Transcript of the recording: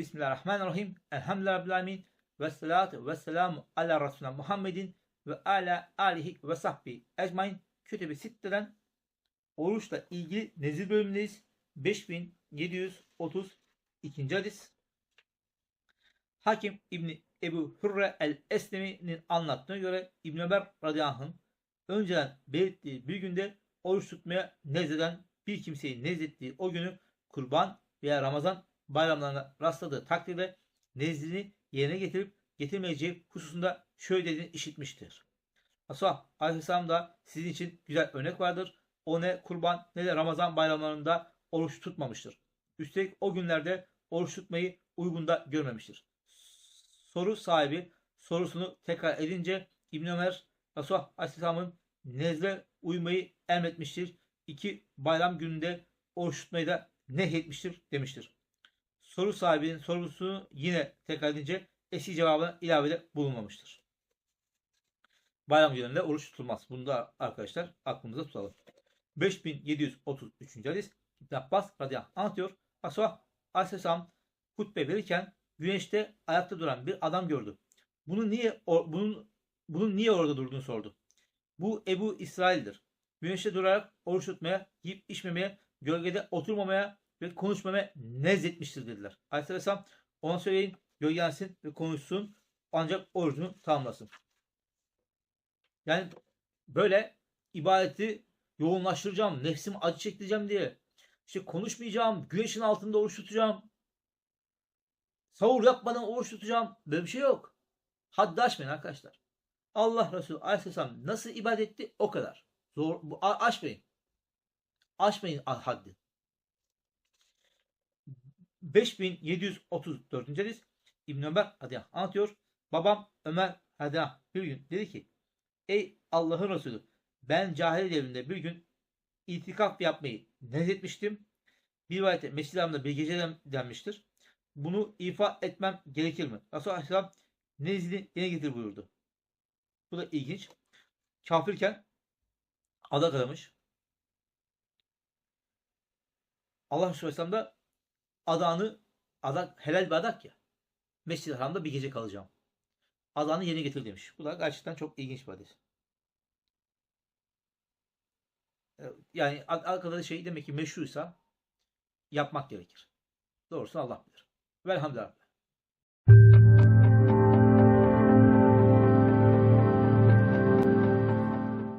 Bismillahirrahmanirrahim. Elhamdülillahi. Ve salatu ve selamu ala Resulüne Muhammedin ve ala alihi ve sahbihi ecmain. Kütüb-i Sitte'den oruçla ilgili nezir bölümündeyiz. 5732. hadis. Hakim İbni Ebu Hürre el-Eslemi'nin anlattığına göre İbn Ömer radıyallahu anh'ın önceden belirttiği bir günde oruç tutmaya nezleden bir kimseyi nezlettiği o günü kurban veya Ramazan bayramlarına rastladığı takdirde nezdini yerine getirip getirmeyeceği hususunda şöyle dediğini işitmiştir. Resulullah Aleyhisselam da sizin için güzel örnek vardır. O ne kurban ne de Ramazan bayramlarında oruç tutmamıştır. Üstelik o günlerde oruç tutmayı uygunda görmemiştir. Soru sahibi sorusunu tekrar edince İbn Ömer Resulullah Aleyhisselam'ın nezle uymayı emretmiştir. İki bayram gününde oruç tutmayı da nehyetmiştir demiştir. Soru sahibinin sorusunu yine tekrar edince eski cevabına ilavede bulunmamıştır. Bayram gününde oruç tutulmaz. Bunu da arkadaşlar aklımızda tutalım. 5733. hadis İbn Abbas radıyallahu anh anlatıyor. Resulullah Aleyhisselam hutbe verirken güneşte ayakta duran bir adam gördü. Bunu niye o- bunun bunun niye orada durduğunu sordu. Bu Ebu İsrail'dir. Güneşte durarak oruç tutmaya, yiyip içmemeye, gölgede oturmamaya ve konuşmamaya nezletmiştir dediler. Aleyhisselam ona söyleyin gölgelensin ve konuşsun ancak orucunu tamamlasın. Yani böyle ibadeti yoğunlaştıracağım, nefsimi acı çektireceğim diye işte konuşmayacağım, güneşin altında oruç tutacağım. Sahur yapmadan oruç tutacağım. Böyle bir şey yok. Haddi aşmayın arkadaşlar. Allah Resulü Aleyhisselam nasıl ibadet etti o kadar. Zor, bu, aşmayın. Aşmayın haddi. 5734. hadis İbn Ömer hadi anlatıyor. Babam Ömer hadi bir gün dedi ki Ey Allah'ın Resulü ben cahil devrinde bir gün itikaf yapmayı nezletmiştim. Bir rivayette Mescid-i bir gece denmiştir. Bunu ifa etmem gerekir mi? Resulullah Aleyhisselam nezli yine getir buyurdu. Bu da ilginç. Kafirken adak adamış. Allah Resulü Aleyhisselam da adağını adak helal bir adak ya. Mescid-i Haram'da bir gece kalacağım. Adağını yerine getir demiş. Bu da gerçekten çok ilginç bir hadis. Ee, Yani arkada şey demek ki meşruysa yapmak gerekir. Doğrusunu Allah bilir. Velhamdülillah.